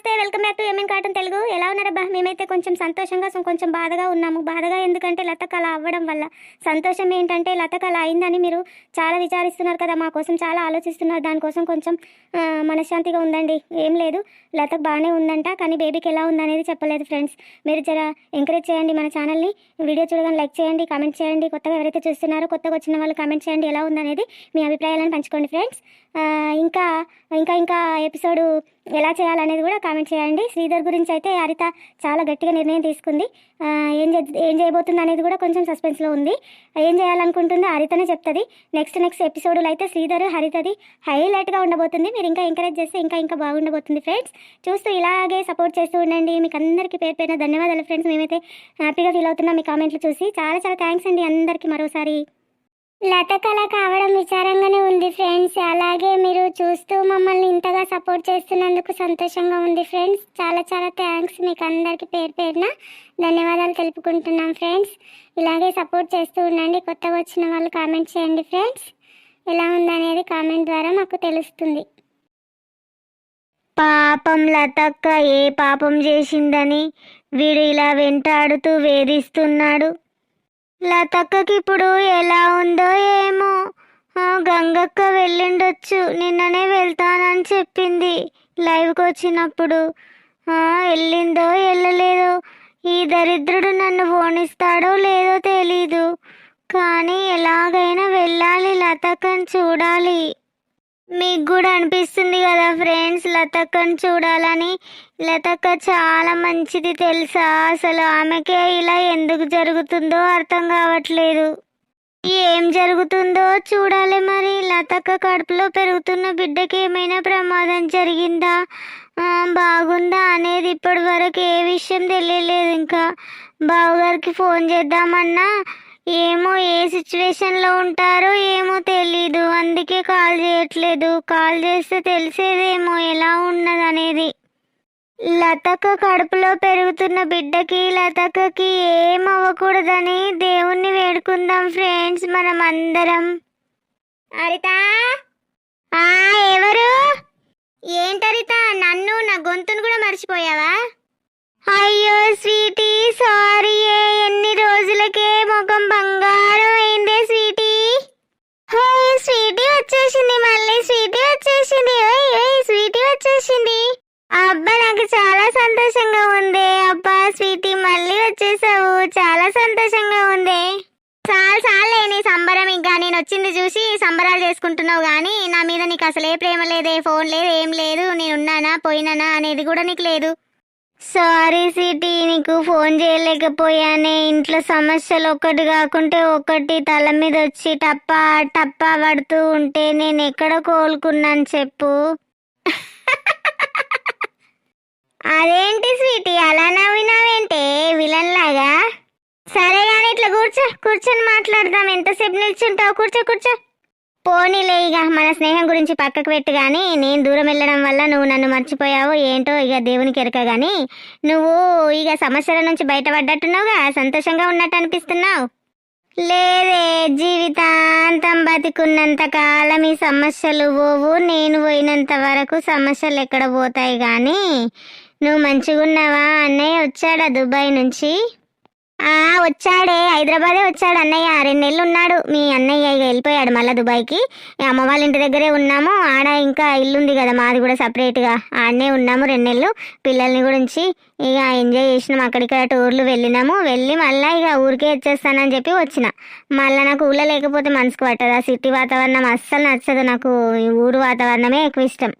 నమస్తే welcome back to MN cotton Telugu. ఎలా ఉన్నారబ్బా? మేమైతే కొంచెం సంతోషంగా కొంచెం బాధగా ఉన్నాము. బాధగా ఎందుకంటే లతకు అలా అవ్వడం వల్ల. సంతోషం ఏంటంటే లతకు అలా అయిందని మీరు చాలా విచారిస్తున్నారు కదా మా కోసం చాలా ఆలోచిస్తున్నారు. దానికోసం కొంచెం మనశ్శాంతిగా ఉందండి. ఏం లేదు. లతకు బాగానే ఉందంట కానీ బేబీకి ఎలా ఉందనేది చెప్పలేదు ఫ్రెండ్స్ మీరు జర ఎంకరేజ్ చేయండి మన ఛానల్ని వీడియో చూడగానే లైక్ చేయండి కామెంట్ చేయండి. కొత్తగా ఎవరైతే చూస్తున్నారో కొత్తగా వచ్చిన వాళ్ళు కామెంట్ చేయండి. ఎలా ఉందనేది మీ అభిప్రాయాలను పంచుకోండి ఫ్రెండ్స్ ఇంకా ఇంకా ఇంకా ఎపిసోడ్ ఎలా చేయాలనేది కూడా కామెంట్ చేయండి. శ్రీధర్ గురించి అయితే హరిత చాలా గట్టిగా నిర్ణయం తీసుకుంది. ఏం చే ఏం చేయబోతుంది అనేది కూడా కొంచెం సస్పెన్స్లో ఉంది. ఏం చేయాలనుకుంటుందో హరితనే చెప్తుంది. నెక్స్ట్ నెక్స్ట్ ఎపిసోడ్లో అయితే శ్రీధర్ హరితది హైలైట్గా ఉండబోతుంది. మీరు ఇంకా ఎంకరేజ్ చేస్తే ఇంకా ఇంకా బాగుండబోతుంది ఫ్రెండ్స్ చూస్తూ ఇలాగే సపోర్ట్ చేస్తూ ఉండండి. మీకు అందరికీ పేరు పేరున ధన్యవాదాలు ఫ్రెండ్స్ మేమైతే హ్యాపీగా ఫీల్ అవుతున్నాం మీ కామెంట్లు చూసి. చాలా చాలా థ్యాంక్స్ అండి అందరికీ మరోసారి. లత కళ కావడం విచారంగానే ఉంది ఫ్రెండ్స్. అలాగే మీరు చూస్తూ మమ్మల్ని ఇంతగా సపోర్ట్ చేస్తున్నందుకు సంతోషంగా ఉంది ఫ్రెండ్స్. చాలా చాలా థ్యాంక్స్ మీకు అందరికీ పేరు పేరున. ధన్యవాదాలు తెలుపుకుంటున్నాం ఫ్రెండ్స్. ఇలాగే సపోర్ట్ చేస్తూ ఉండండి. కొత్తగా వచ్చిన వాళ్ళు కామెంట్ చేయండి ఫ్రెండ్స్. ఎలా ఉందనేది కామెంట్ ద్వారా మాకు తెలుస్తుంది. పాపం లతక్క ఏ పాపం చేసిందని వీడు ఇలా వెంటాడుతూ వేధిస్తున్నాడు. లతక్కకి ఇప్పుడు ఎలా ఉందో ఏమో. గంగక్క వెళ్ళిండొచ్చు. నిన్ననే వెళ్తానని చెప్పింది. లైవ్కి వచ్చినప్పుడు. వెళ్ళిందో వెళ్ళలేదో. ఈ దరిద్రుడు నన్ను పోనిస్తాడో లేదో తెలీదు. కానీ ఎలాగైనా వెళ్ళాలి లతక్కని చూడాలి. మీకు కూడా అనిపిస్తుంది కదా ఫ్రెండ్స్? లతక్కని చూడాలని. లతక్క చాలా మంచిది తెలుసా? అసలు ఆమెకే ఇలా ఎందుకు జరుగుతుందో అర్థం కావట్లేదు. ఏం జరుగుతుందో చూడాలి మరి. లతక్క కడుపులో పెరుగుతున్న బిడ్డకి ఏమైనా ప్రమాదం జరిగిందా? బాగుందా అనేది ఇప్పటి వరకు ఏ విషయం తెలియలేదు ఇంకా. బావగారికి ఫోన్ చేద్దామన్నా ఏమో ఏ సిచ్యువేషన్లో ఉంటారో ఏమో తెలీదు. అందుకే కాల్ చేయట్లేదు. కాల్ చేస్తే తెలిసేదేమో ఎలా ఉన్నదనేది లతక కడుపులో పెరుగుతున్న బిడ్డకి లతకకి ఏం అవ్వకూడదని దేవుణ్ణి వేడుకుందాం ఫ్రెండ్స్ మనం అందరం హరితా ఎవరు? ఏంటరిత? నన్ను నా గొంతును కూడా మర్చిపోయావా? అయ్యో స్వీటీ సారీ ఎన్ని రోజులకే ముఖం బంగారం అయిందే స్వీటీ? హే స్వీటీ వచ్చేసింది మళ్ళీ స్వీటీ వచ్చేసింది ఓయ్ స్వీటీ వచ్చేసింది. అబ్బా నాకు చాలా సంతోషంగా ఉంది. అబ్బా స్వీటీ మళ్ళీ వచ్చేసావు. చాలా సంతోషంగా ఉంది. చాలా చాలే నీ సంబరం ఇంకా. నేను వచ్చింది చూసి సంబరాలు చేసుకుంటున్నావు కానీ నా మీద నీకు అసలే ప్రేమ లేదే ఫోన్ లేదు ఏం లేదు నేను ఉన్నానా పోయినానా అనేది కూడా నీకు లేదు. సారీ సిటీ నీకు ఫోన్ చేయలేకపోయానే. ఇంట్లో సమస్యలు ఒకటి కాకుంటే ఒకటి తల మీద వచ్చి టప్పా టప్పా పడుతూ ఉంటే నేను ఎక్కడ కోలుకున్నాను చెప్పు? అదేంటి స్వీటీ అలా నవ్వినావేంటే? విలన్ లాగా సరే కానీ ఇట్లా కూర్చో కూర్చొని మాట్లాడదాం. ఎంతసేపు నిల్చుంటావు? కూర్చో కూర్చో. పోనీలే ఇక మన స్నేహం గురించి పక్కకు పెట్టు కానీ నేను దూరం వెళ్ళడం వల్ల నువ్వు నన్ను మర్చిపోయావు ఏంటో ఇక దేవునికి ఎరక కానీ నువ్వు ఇక సమస్యల నుంచి బయటపడ్డట్టున్నావుగా సంతోషంగా ఉన్నట్టు అనిపిస్తున్నావు? లేదే జీవితాంతం బతికున్నంత కాలం ఈ సమస్యలు పోవు నేను పోయినంత వరకు సమస్యలు ఎక్కడ పోతాయి కానీ నువ్వు మంచిగున్నావా? అన్నయ్య వచ్చాడా దుబాయ్ నుంచి? ఆ వచ్చాడే. హైదరాబాదే వచ్చాడు అన్నయ్య. రెండు నెలలు ఉన్నాడు. మీ అన్నయ్య ఇక వెళ్ళిపోయాడు మళ్ళీ దుబాయ్కి. అమ్మ వాళ్ళ ఇంటి దగ్గరే ఉన్నాము. ఆడ ఇంకా ఇల్లుంది కదా మాది కూడా సపరేట్గా. ఆడనే ఉన్నాము రెండు నెలలు. పిల్లల్ని గురించి ఇక ఎంజాయ్ చేసినాం. అక్కడిక్కడ టూర్లు వెళ్ళినాము. వెళ్ళి మళ్ళీ ఇక ఊరికే వచ్చేస్తానని చెప్పి వచ్చిన. మళ్ళీ నాకు ఊళ్ళో లేకపోతే మనసుకు పట్టదు. ఆ సిటీ వాతావరణం అస్సలు నచ్చదు. నాకు ఈ ఊరు వాతావరణమే ఎక్కువ ఇష్టం.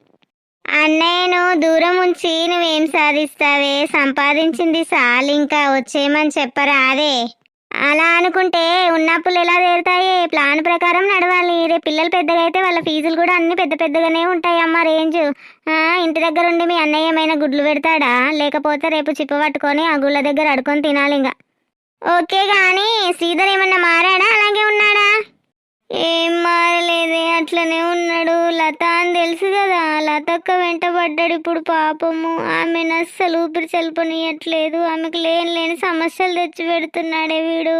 అన్నయ్యను దూరం ఉంచి నువ్వేం సాధిస్తావే? సంపాదించింది సాలు ఇంకా వచ్చేయమని చెప్పరా అదే. అలా అనుకుంటే ఉన్నప్పులు ఎలా తీరుతాయి? ప్లాన్ ప్రకారం నడవాలి. రేపు పిల్లలు పెద్దగా అయితే వాళ్ళ ఫీజులు కూడా అన్ని పెద్ద పెద్దగానే ఉంటాయి అమ్మ రేంజ్ ఇంటి దగ్గర ఉండి మీ అన్నయ్య ఏమైనా గుడ్లు పెడతాడా? లేకపోతే రేపు చిప్ప పట్టుకొని ఆ గుళ్ళ దగ్గర అడుకొని తినాలి ఇంకా ఓకే కానీ శ్రీధర్ ఏమన్నా మారాడా? అలాగే ఉన్నాడా? ఏం మారలేదే అట్లనే ఉన్నాడు. లత అని తెలుసు కదా లతక్క వెంటపడ్డాడు ఇప్పుడు పాపము. ఆమెను అస్సలు ఊపిరి చల్పనీయట్లేదు. ఆమెకు లేని లేని సమస్యలు తెచ్చి పెడుతున్నాడే వీడు.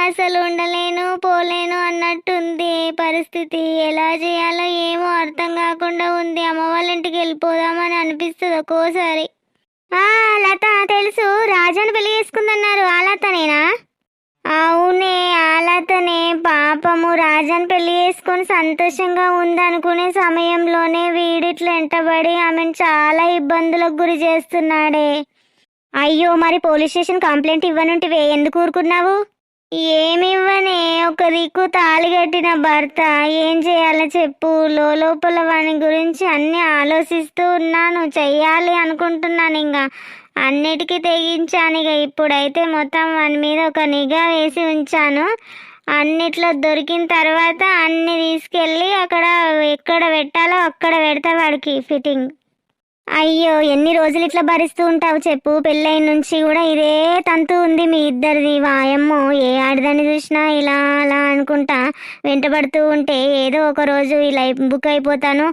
అసలు ఉండలేను పోలేను అన్నట్టుంది పరిస్థితి. ఎలా చేయాలో ఏమో అర్థం కాకుండా ఉంది. అమ్మ వాళ్ళ ఇంటికి వెళ్ళిపోదామని అనిపిస్తుంది ఒక్కోసారి. లత తెలుసు. రాజాను పెళ్ళి చేసుకుందన్నారు. ఆ లతనేనా అవునే ఆలతనే. పాపము రాజన్ పెళ్ళి చేసుకొని సంతోషంగా ఉందనుకునే సమయంలోనే వీడిట్ల వెంటబడి ఆమెను చాలా ఇబ్బందులకు గురి చేస్తున్నాడే. అయ్యో మరి పోలీస్ స్టేషన్ కంప్లైంట్ ఇవ్వనుంటివే ఎందుకు ఊరుకున్నావు? ఏమివ్వనే ఒక దిక్కు తాళిగట్టిన భర్త. ఏం చేయాలో చెప్పు. లోపల వాని గురించి అన్ని ఆలోచిస్తూ ఉన్నాను. చెయ్యాలి అనుకుంటున్నాను ఇంకా అన్నిటికీ తెగించాను ఇక ఇప్పుడైతే మొత్తం వాని మీద ఒక నిఘా వేసి ఉంచాను. అన్నిట్లో దొరికిన తర్వాత అన్ని తీసుకెళ్ళి అక్కడ ఎక్కడ పెట్టాలో అక్కడ పెడతా వాడికి ఫిట్టింగ్. అయ్యో ఎన్ని రోజులు ఇట్లా భరిస్తూ ఉంటావు చెప్పు. పెళ్ళైన నుంచి కూడా ఇదే తంతు ఉంది మీ ఇద్దరిది. వాయమ్మో ఏ ఆడదాన్ని చూసినా ఇలా అలా అనుకుంటా వెంటబడుతూ ఉంటే ఏదో ఒక రోజు ఇలా బుక్ అయిపోతాను.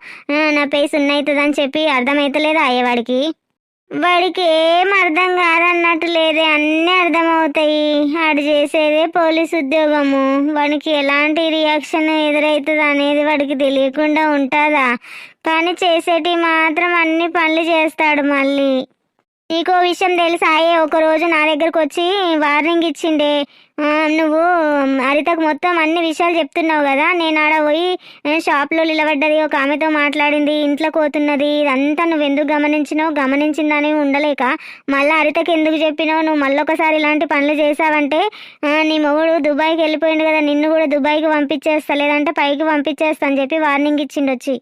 నా పేస్ ఉన్నవుతుందని చెప్పి అర్థమైతలేదా అయ్యేవాడికి? వాడికి ఏం అర్థం కాదన్నట్టు లేదే అన్నీ అర్థమవుతాయి. ఆడు చేసేదే పోలీస్ ఉద్యోగము. వాడికి ఎలాంటి రియాక్షన్ ఎదురవుతుంది అనేది వాడికి తెలియకుండా ఉంటుందా? కానీ చేసేటి మాత్రం అన్ని పనులు చేస్తాడు మళ్ళీ. నీకో విషయం తెలుసాయే ఒకరోజు ఒక రోజు నా దగ్గరకు వచ్చి వార్నింగ్ ఇచ్చిండే. నువ్వు హరితకు మొత్తం అన్ని విషయాలు చెప్తున్నావు కదా. నేను ఆడ పోయి షాప్లో నిలబడ్డది ఒక ఆమెతో మాట్లాడింది ఇంట్లో పోతున్నది ఇదంతా నువ్వు ఎందుకు గమనించినావు? గమనించిందని ఉండలేక మళ్ళీ హరితకి ఎందుకు చెప్పినావు? నువ్వు మళ్ళీ ఒకసారి ఇలాంటి పనులు చేసావంటే నీ మొగుడు దుబాయ్కి వెళ్ళిపోయింది కదా నిన్ను కూడా దుబాయ్కి పంపించేస్తా లేదంటే పైకి పంపించేస్తా అని చెప్పి వార్నింగ్ ఇచ్చిండు వచ్చి.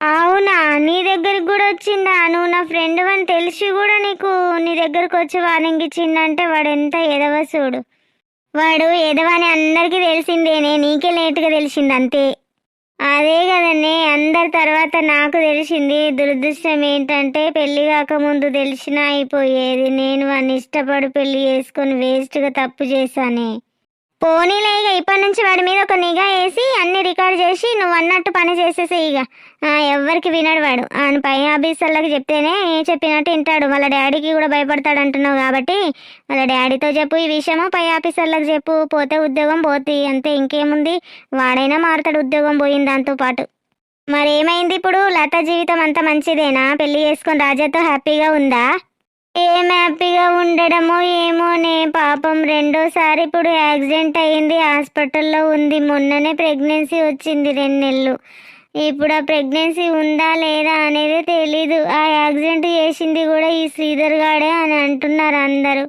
అవునా? నీ దగ్గరికి కూడా వచ్చిందా నువ్వు నా ఫ్రెండ్ అని తెలిసి కూడా నీకు నీ దగ్గరకు వచ్చి వార్నింగ్ ఇచ్చిండంటే వాడు ఎంత చూడు వాడు ఎదవని అందరికీ తెలిసిందేనే నీకే లేటుగా తెలిసింది అంతే. అదే కదండి అందరి తర్వాత నాకు తెలిసింది దురదృష్టం ఏంటంటే పెళ్ళి కాకముందు తెలిసినా అయిపోయేది నేను వాడిని ఇష్టపడి పెళ్ళి చేసుకొని వేస్ట్గా తప్పు చేశానే. పోనీలే ఇక ఇప్పటి నుంచి వాడి మీద ఒక నిఘా వేసి రికార్డ్ చేసి నువ్వు అన్నట్టు పని చేసేసి ఇక. ఎవరికి ఎవ్వరికి వినడు వాడు. ఆయన పై ఆఫీసర్లకు చెప్తేనే చెప్పినట్టు వింటాడు. వాళ్ళ డాడీకి కూడా భయపడతాడు అంటున్నావు కాబట్టి వాళ్ళ డాడీతో చెప్పు ఈ విషయము పై ఆఫీసర్లకు చెప్పు. పోతే ఉద్యోగం పోతుంది అంతే ఇంకేముంది? వాడైనా మారుతాడు ఉద్యోగం పోయింది దాంతో పాటు. మరి ఏమైంది ఇప్పుడు? లత జీవితం అంత మంచిదేనా? పెళ్ళి చేసుకొని రాజాతో హ్యాపీగా ఉందా? ఏం హ్యాపీగా ఉండడమో ఏమోనే. పాపం రెండోసారి ఇప్పుడు యాక్సిడెంట్ అయ్యింది హాస్పిటల్లో ఉంది. మొన్ననే ప్రెగ్నెన్సీ వచ్చింది రెండు నెలలు. ఇప్పుడు ఆ ప్రెగ్నెన్సీ ఉందా లేదా అనేది తెలీదు. ఆ యాక్సిడెంట్ చేసింది కూడా ఈ శ్రీధర్ గాడే అని అంటున్నారు అందరూ.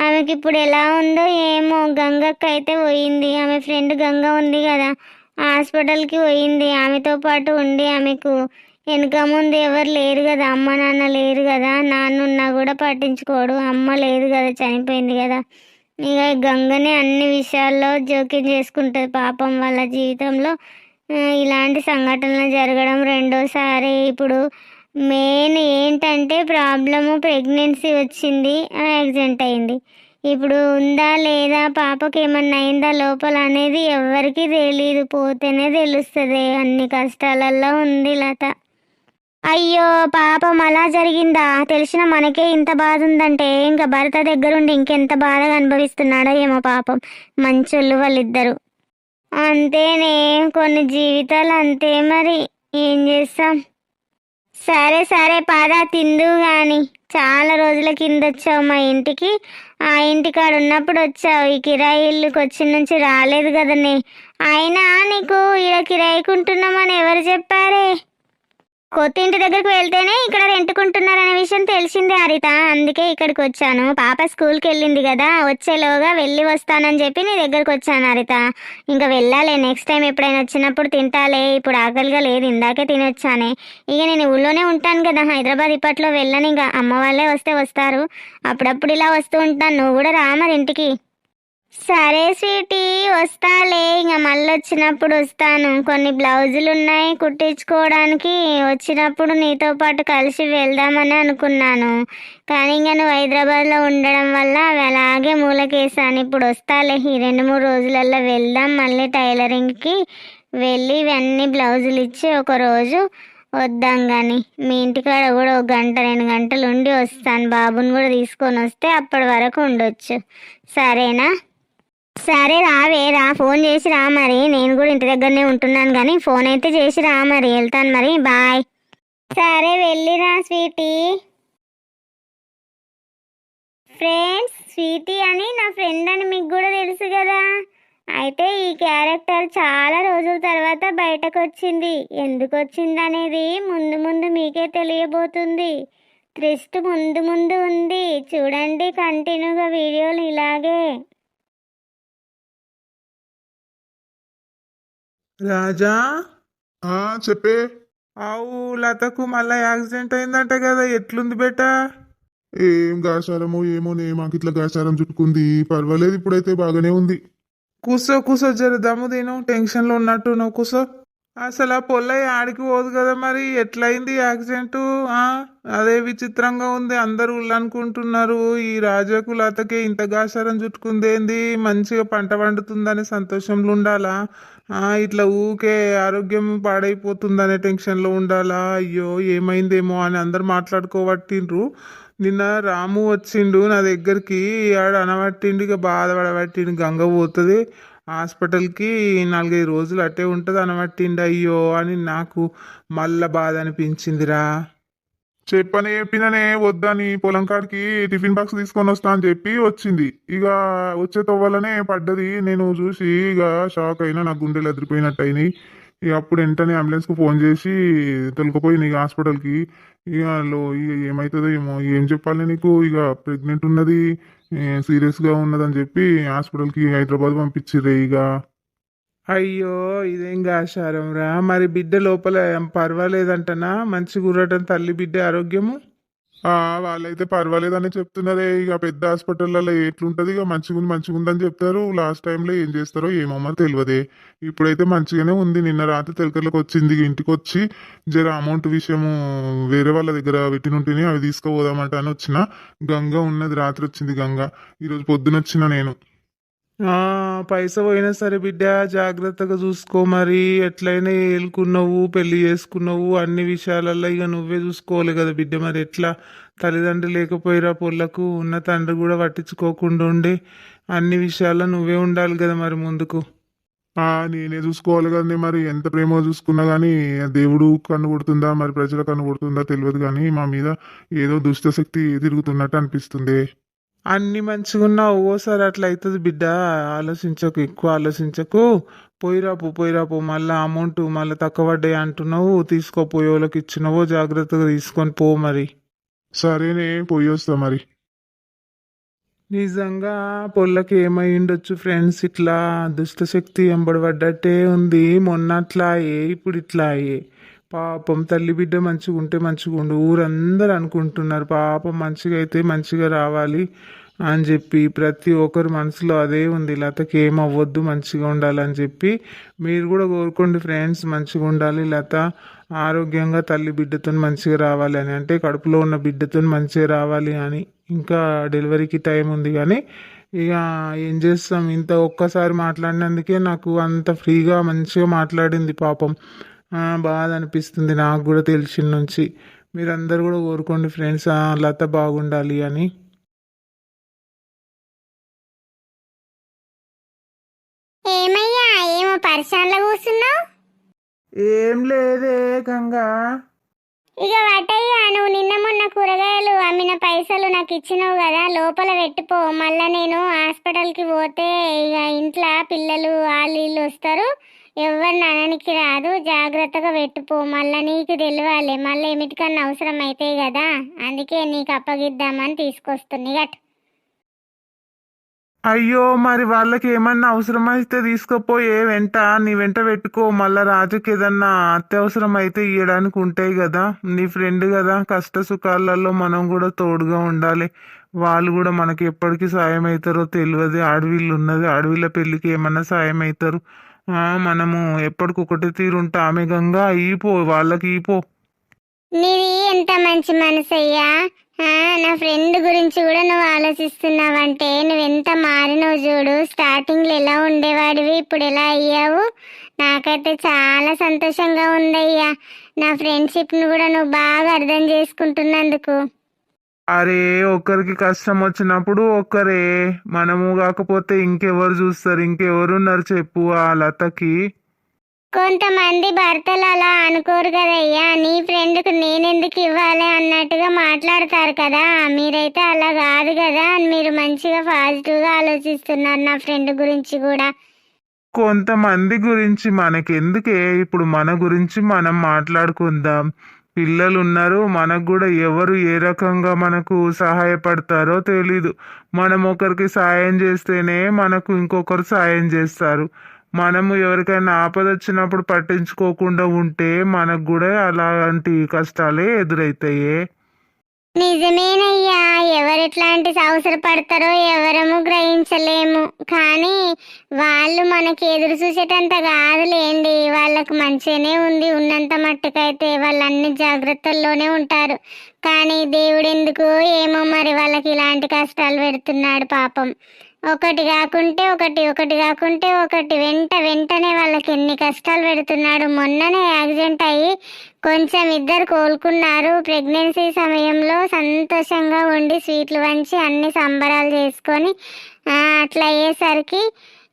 ఆమెకి ఇప్పుడు ఎలా ఉందో ఏమో. గంగక్క అయితే పోయింది. ఆమె ఫ్రెండ్ గంగ ఉంది కదా. హాస్పిటల్కి పోయింది. ఆమెతో పాటు ఉండి ఆమెకు వెనుక ముందు ఎవరు లేరు కదా అమ్మ నాన్న లేరు కదా నాన్నున్నా కూడా పట్టించుకోడు అమ్మ లేదు కదా చనిపోయింది కదా. ఇక గంగనే అన్ని విషయాల్లో జోక్యం చేసుకుంటుంది పాపం వాళ్ళ జీవితంలో. ఇలాంటి సంఘటనలు జరగడం రెండోసారి. ఇప్పుడు మెయిన్ ఏంటంటే ప్రాబ్లము ప్రెగ్నెన్సీ వచ్చింది యాక్సిడెంట్ అయింది. ఇప్పుడు ఉందా లేదా పాపకి ఏమన్నా అయిందా లోపల అనేది ఎవరికి తెలియదు పోతేనే తెలుస్తుంది. అన్ని కష్టాలలో ఉంది లత. అయ్యో పాపం అలా జరిగిందా? తెలిసిన మనకే ఇంత బాధ ఉందంటే ఇంకా భర్త దగ్గరుండి ఇంకెంత బాధగా అనుభవిస్తున్నాడో ఏమో పాపం. మంచోళ్ళు వాళ్ళిద్దరు. అంతేనే కొన్ని జీవితాలు అంతే మరి. ఏం చేస్తాం? సరే సరే పాదా తిందు గాని. చాలా రోజుల కింద వచ్చావు మా ఇంటికి. ఆ ఇంటికాడ ఉన్నప్పుడు వచ్చావు. ఈ కిరాయి ఇల్లుకి వచ్చిన నుంచి రాలేదు కదనే. అయినా నీకు ఇలా కిరాయికుంటున్నామని ఎవరు చెప్పారే? కొత్త ఇంటి దగ్గరకు వెళ్తేనే ఇక్కడ రెంటుకుంటున్నారనే విషయం తెలిసిందే హరిత. అందుకే ఇక్కడికి వచ్చాను. పాప స్కూల్కి వెళ్ళింది కదా వచ్చేలోగా వెళ్ళి వస్తానని చెప్పి నీ దగ్గరకు వచ్చాను హరిత. ఇంకా వెళ్ళాలి నెక్స్ట్ టైం ఎప్పుడైనా వచ్చినప్పుడు తింటాలే. ఇప్పుడు ఆకలిగా లేదు ఇందాకే తినొచ్చానే. ఇక నేను ఊళ్ళోనే ఉంటాను కదా హైదరాబాద్ ఇప్పట్లో వెళ్ళను. ఇంకా అమ్మ వాళ్ళే వస్తే వస్తారు. అప్పుడప్పుడు ఇలా వస్తూ ఉంటాను. నువ్వు కూడా రా మరి ఇంటికి. సరే స్వీటీ వస్తాలే. ఇంక మళ్ళీ వచ్చినప్పుడు వస్తాను. కొన్ని బ్లౌజులు ఉన్నాయి కుట్టించుకోవడానికి. వచ్చినప్పుడు నీతో పాటు కలిసి వెళ్దామని అనుకున్నాను. కానీ ఇంకా నువ్వు హైదరాబాద్లో ఉండడం వల్ల అవి అలాగే మూలకేసాను ఇప్పుడు వస్తాలే. ఈ రెండు మూడు రోజులల్లో వెళ్దాం. మళ్ళీ టైలరింగ్కి వెళ్ళి ఇవన్నీ బ్లౌజులు ఇచ్చి ఒక రోజు వద్దాం కానీ మీ ఇంటికాడ కూడా ఒక గంట రెండు గంటలు ఉండి వస్తాను. బాబుని కూడా తీసుకొని వస్తే అప్పటి వరకు ఉండొచ్చు. సరేనా? సరే రావే రా. ఫోన్ చేసి రా మరి. నేను కూడా ఇంటి దగ్గరనే ఉంటున్నాను కానీ ఫోన్ అయితే చేసి రా మరి. వెళ్తాను మరి. బాయ్. సరే వెళ్ళిరా స్వీటీ. ఫ్రెండ్స్ స్వీటీ అని నా ఫ్రెండ్ అని మీకు కూడా తెలుసు కదా. అయితే ఈ క్యారెక్టర్ చాలా రోజుల తర్వాత బయటకు వచ్చింది ఎందుకు వచ్చింది అనేది ముందు ముందు మీకే తెలియబోతుంది. ట్విస్ట్ ముందు ముందు ఉంది. చూడండి కంటిన్యూగా వీడియోలు ఇలాగే. రాజా? ఆ చెప్పే. ఆవు లతకు మళ్ళా యాక్సిడెంట్ అయిందంట కదా ఎట్లుంది బేటా? ఏం గాచారమో ఏమోనే మాకు ఇట్లా గాచారం చుట్టుకుంది. పర్వాలేదు ఇప్పుడైతే బాగానే ఉంది. కూసో కూసో జర దమ్ము తిను టెన్షన్లో ఉన్నట్టు నువ్వు కూసో. అసలు ఆ పొల్లయ్య ఆడికి పోదు కదా మరి? ఎట్లయింది యాక్సిడెంట్? అదే విచిత్రంగా ఉంది. అందరూ అనుకుంటున్నారు ఈ రాజాకు లతకి ఇంత గాసారం చుట్టుకుందేంది? మంచిగా పంట పండుతుందనే సంతోషంలో ఉండాలా? ఇట్లా ఊకే ఆరోగ్యం పాడైపోతుందనే టెన్షన్లో ఉండాలా? అయ్యో ఏమైందేమో అని అందరు మాట్లాడుకోబట్టిండ్రు. నిన్న రాము వచ్చిండు నా దగ్గరికి. ఆడ అనబట్టిండు ఇక బాధపడబట్టిండు. గంగ పోతుంది. హాస్పిటల్కి నాలుగైదు రోజులు అట్టే ఉంటుంది అనబట్టిండి అయ్యో అని నాకు మళ్ళా బాధ అనిపించిందిరా. చెప్పని చెప్పిననే వద్దని పొలం కాడికి టిఫిన్ బాక్స్ తీసుకొని వస్తా అని చెప్పి వచ్చింది. ఇక వచ్చే తవ్వాలనే పడ్డది. నేను చూసి ఇక షాక్ అయినా నా గుండెలు అదిరిపోయినట్టు అయినాయి ఇక అప్పుడు వెంటనే అంబులెన్స్కి ఫోన్ చేసి తొలకపోయింది ఇక హాస్పిటల్కి. ఇక లో ఇక ఏమవుతుందో ఏమో ఏం చెప్పాలి నీకు? ఇక ప్రెగ్నెంట్ ఉన్నది. సీరియస్గా ఉన్నదని చెప్పి హాస్పిటల్కి హైదరాబాద్ పంపించిర్రే ఇక అయ్యో ఇదేం కాశారం రా. మరి బిడ్డ లోపల పర్వాలేదంటనా? మంచి గుర్రటం తల్లి బిడ్డ ఆరోగ్యము? వాళ్ళైతే పర్వాలేదని చెప్తున్నారే. ఇక పెద్ద హాస్పిటల్లో ఎట్లుంటది? ఇక మంచిగుంది మంచిగుందని చెప్తారు. లాస్ట్ టైంలో ఏం చేస్తారో ఏమో తెలియదే ఇప్పుడైతే మంచిగానే ఉంది. నిన్న రాత్రి తెలకర్లకు వచ్చింది. ఇంటికి వచ్చి జర అమౌంట్ విషయము వేరే వాళ్ళ దగ్గర పెట్టినుంటేనే అవి తీసుకుపోదామంట అని వచ్చిన. గంగ ఉన్నది. రాత్రి వచ్చింది గంగ. ఈరోజు పొద్దున వచ్చిన నేను. పైస పోయినా సరే బిడ్డ జాగ్రత్తగా చూసుకో మరి. ఎట్లయినా ఏలుకున్నావు పెళ్ళి చేసుకున్నావు అన్ని విషయాలల్లో ఇక నువ్వే చూసుకోవాలి కదా బిడ్డ. మరి ఎట్లా? తల్లిదండ్రులు లేకపోయిరా పొల్లకు? ఉన్న తండ్రి కూడా పట్టించుకోకుండా ఉండి అన్ని విషయాల్లో నువ్వే ఉండాలి కదా మరి ముందుకు. ఆ నేనే చూసుకోవాలి కదండి మరి. ఎంత ప్రేమ చూసుకున్నా కానీ దేవుడు కన్ను కొడుతుందా? మరి ప్రజల కన్ను కొడుతుందా? తెలియదు కానీ మా మీద ఏదో దుష్ట శక్తి తిరుగుతున్నట్టు అనిపిస్తుంది. అన్ని మంచిగా ఉన్నా ఓసారి అట్లా అవుతుంది బిడ్డ. ఆలోచించకు ఎక్కువ ఆలోచించకు. పోయిరాపు పోయిరాపు మళ్ళీ అమౌంట్ మళ్ళీ తక్కువ పడ్డాయి అంటున్నావు. తీసుకోపోయే వాళ్ళకి ఇచ్చినావో జాగ్రత్తగా తీసుకొని పో మరి. సరేనే పోయి వస్తా మరి. నిజంగా పొల్లకి ఏమై ఉండొచ్చు ఫ్రెండ్స్ ఇట్లా? దుష్టశక్తి ఎంబడబడ్డట్టే ఉంది. మొన్న అట్లా అయ్యే ఇప్పుడు ఇట్లా అయ్యే పాపం తల్లి బిడ్డ మంచిగా ఉంటే మంచిగా ఉండు. ఊరందరూ అనుకుంటున్నారు పాపం మంచిగా అయితే మంచిగా రావాలి అని చెప్పి ప్రతి ఒక్కరు మనసులో అదే ఉంది లతకి ఏం అవ్వద్దు మంచిగా ఉండాలని చెప్పి. మీరు కూడా కోరుకోండి ఫ్రెండ్స్ మంచిగా ఉండాలి. లత ఆరోగ్యంగా తల్లి బిడ్డతో మంచిగా రావాలి అని అంటే కడుపులో ఉన్న బిడ్డతో మంచిగా రావాలి అని. ఇంకా డెలివరీకి టైం ఉంది కానీ ఇక ఏం చేస్తాం? ఇంత ఒక్కసారి మాట్లాడినందుకే నాకు అంత ఫ్రీగా మంచిగా మాట్లాడింది పాపం. బాధ అనిపిస్తుంది నాకు కూడా తెలిసిన నుంచి. మీరందరూ కూడా కోరుకోండి ఫ్రెండ్స్. లత బాగుండాలి అని. ఏమయ్యా ఏమో పరిశాన్లో కూర్చున్నావు? ఏం లేదే గంగా. ఇక వటయ్యా నువ్వు నిన్న మొన్న కూరగాయలు అమ్మిన పైసలు నాకు ఇచ్చినావు కదా లోపల పెట్టుకో మళ్ళా నేను హాస్పిటల్కి పోతే ఇక ఇంట్లో పిల్లలు వాళ్ళు వీళ్ళు వస్తారు. ఎవరిని అననికి రాదు జాగ్రత్తగా పెట్టుకో మళ్ళీ నీకు తెలియాలి మళ్ళీ ఏమిటికన్నా అవసరం అవుతాయి కదా. అందుకే నీకు అప్పగిద్దామని తీసుకొస్తుంది గట్ అయ్యో మరి వాళ్ళకి ఏమన్నా అవసరం అయితే తీసుకుపోయే వెంట? నీ వెంట పెట్టుకో. మళ్ళా రాజుకి ఏదన్నా అత్యవసరం అయితే ఇవ్వడానికి ఉంటాయి కదా. నీ ఫ్రెండ్ కదా. కష్ట సుఖాలలో మనం కూడా తోడుగా ఉండాలి. వాళ్ళు కూడా మనకి ఎప్పటికీ సాయం అవుతారో తెలియదు. అడవిలో ఉన్నది. అడవిలో పెళ్ళికి ఏమన్నా సాయం అవుతారు మనము ఎప్పటికొకటి తీరుంటా. ఆమె గంగా ఈపో వాళ్ళకి ఈపో. నీది ఎంత మంచి మనసయ్యా? అయ్యా నా ఫ్రెండ్ గురించి కూడా నువ్వు ఆలోచిస్తున్నావంటే నువ్వెంత మారినావు చూడు. స్టార్టింగ్లో ఎలా ఉండేవాడివి ఇప్పుడు ఎలా అయ్యావు? నాకైతే చాలా సంతోషంగా ఉందయ్యా. నా ఫ్రెండ్షిప్ను కూడా నువ్వు బాగా అర్థం చేసుకుంటున్నందుకు. అరే ఒక్కరికి కష్టం వచ్చినప్పుడు ఒక్కరే. మనము కాకపోతే ఇంకెవరు చూస్తారు? ఇంకెవరున్నారు చెప్పు ఆ లతకి. కొంతమంది భర్తలు అలా అనుకోరు కదయ్యా. నీ ఫ్రెండ్కు నేనెందుకు ఇవ్వాలి అన్నట్టుగా మాట్లాడతారు కదా. మీరైతే అలా కాదు కదా. మీరు మంచిగా పాజిటివ్గా ఆలోచిస్తున్నారు నా ఫ్రెండ్ గురించి కూడా. కొంతమంది గురించి మనకెందుకే? ఇప్పుడు మన గురించి మనం మాట్లాడుకుందాం. పిల్లలు ఉన్నారు మనకు కూడా ఎవరు ఏ రకంగా మనకు సహాయపడతారో తెలీదు. మనం ఒకరికి సాయం చేస్తేనే మనకు ఇంకొకరు సాయం చేస్తారు. మనము ఎవరికైనా ఆపద వచ్చినప్పుడు పట్టించుకోకుండా ఉంటే మనకు కూడా అలాంటి కష్టాలే ఎదురవుతాయే నిజమేనయ్యా ఎవరెట్లాంటి అవసరపడతారో ఎవరము గ్రహించలేము. కానీ వాళ్ళు మనకి ఎదురు చూసేటంత కాదులేండి. వాళ్ళకు మంచిగానే ఉంది ఉన్నంత మట్టుకైతే వాళ్ళు అన్ని జాగ్రత్తల్లోనే ఉంటారు. కానీ దేవుడు ఎందుకు ఏమో మరి వాళ్ళకి ఇలాంటి కష్టాలు పెడుతున్నాడు పాపం. ఒకటి కాకుంటే ఒకటి ఒకటి కాకుంటే ఒకటి వెంట వెంటనే వాళ్ళకి ఎన్ని కష్టాలు పెడుతున్నాడు. మొన్ననే యాక్సిడెంట్ అయ్యి కొంచెం ఇద్దరు కోలుకున్నారు. ప్రెగ్నెన్సీ సమయంలో సంతోషంగా ఉండి స్వీట్లు వంచి అన్ని సంబరాలు చేసుకొని అట్లా అయ్యేసరికి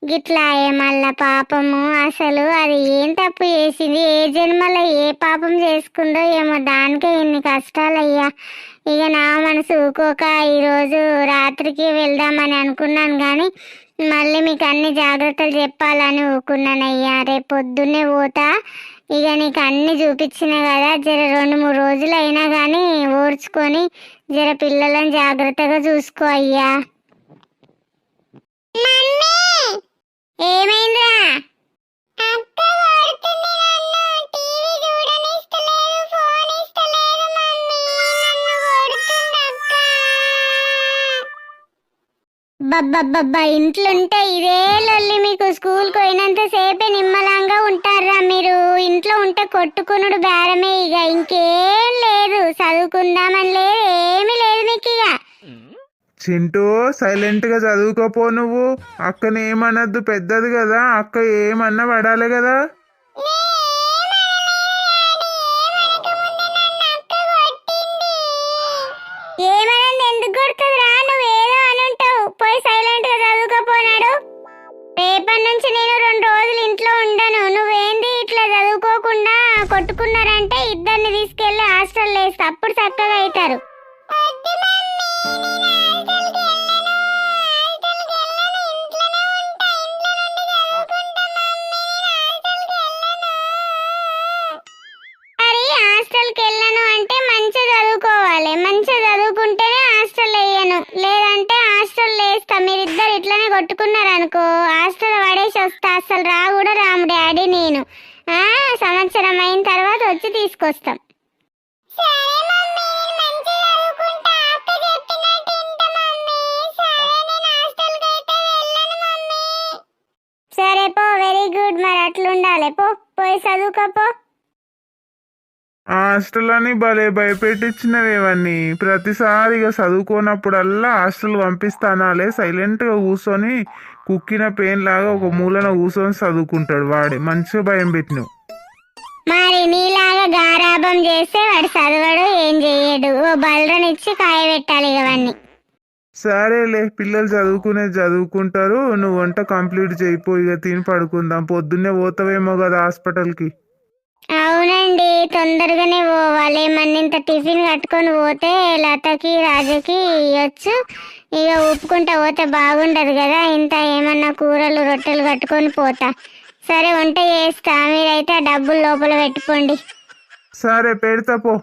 గిట్లా అయ్యే మళ్ళా పాపము అసలు అది ఏం తప్పు చేసింది? ఏ జన్మలో ఏ పాపం చేసుకుందో ఏమో దానికే ఇన్ని కష్టాలయ్యా. ఇక నా మనసు ఊకోక ఈరోజు రాత్రికి వెళ్దామని అనుకున్నాను కానీ మళ్ళీ మీకు అన్ని జాగ్రత్తలు చెప్పాలని ఊకున్నానయ్యా. రేపు పొద్దున్నే పోతా. ఇక నీకు అన్ని చూపించిన కదా జర రెండు మూడు రోజులు అయినా కానీ ఓర్చుకొని జర పిల్లలను జాగ్రత్తగా చూసుకో అయ్యా. ఏమైందిరా? బబ్బబ్బబ్బా ఇంట్లుంటే ఇదే లొల్లి. మీకు స్కూల్కి పోయినంత సేపే నిమ్మలంగా ఉంటారా మీరు. ఇంట్లో ఉంటే కొట్టుకునుడు బేరమే ఇక. ఇంకేం లేదు చదువుకుందామని లేదు ఏమీ లేదు మీకు ఇక. చింటూ సైలెంట్గా చదువుకోపో నువ్వు. అక్కని ఏమనద్దు పెద్దది కదా. అక్క ఏమన్నా పడాలి కదా. ఏమనంది? ఎందుకు కొడుతుందిరా నువ్వు? పోయి సైలెంట్గా చదువుకోపోనాడు. రేపటి నుంచి నేను రెండు రోజులు ఇంట్లో ఉండను. నువ్వేంది ఇట్లా చదువుకోకుండా కొట్టుకున్నారంటే ఇద్దరిని తీసుకెళ్ళి హాస్టల్ వేస్తా అప్పుడు చక్కగా అవుతారు వేస్తా మీరిద్దరు ఇట్లనే కొట్టుకున్నారు అనుకో హాస్టల్ పడేసి వస్తా. అసలు రా కూడా రాము డాడీ నేను. ఆ, సంవత్సరం అయిన తర్వాత వచ్చి తీసుకొస్తాం. సరే పో వెరీ గుడ్. మరి అట్లుండాలి. పో పోయి చదువుకోపో హాస్టల్ అని భలే భయపెట్టించినవేవన్నీ ప్రతిసారి ఇక చదువుకోనప్పుడల్లా హాస్టల్ పంపిస్తానాలే. సైలెంట్గా కూర్చొని కుక్కిన పెయిన్ లాగా ఒక మూలన కూర్చొని చదువుకుంటాడు వాడే. మంచిగా భయం పెట్టినావు. మరి నీలాగా గారాబం చేస్తే వాడు చదవడు ఏం చెయ్యడు. ఓ బలరనిచ్చి కాయ పెట్టాలి ఇవన్నీ. సరేలే పిల్లలు చదువుకునే చదువుకుంటారు. నువ్వు వంట కంప్లీట్ చేయిపో ఇక తిని పడుకుందాం. పొద్దున్నే పోతావేమో కదా హాస్పిటల్కి. అవునండి తొందరగానే పోవాలి. మన ఇంత టిఫిన్ కట్టుకొని పోతే లతకి రాజుకి ఇవ్వచ్చు ఇక ఒప్పుకుంటా పోతే బాగుండదు కదా. ఇంత ఏమన్నా కూరలు రొట్టెలు కట్టుకొని పోతా. సరే వంట చేస్తా. మీరైతే డబ్బులు లోపల పెట్టుకోండి. సరే పెడతా పో.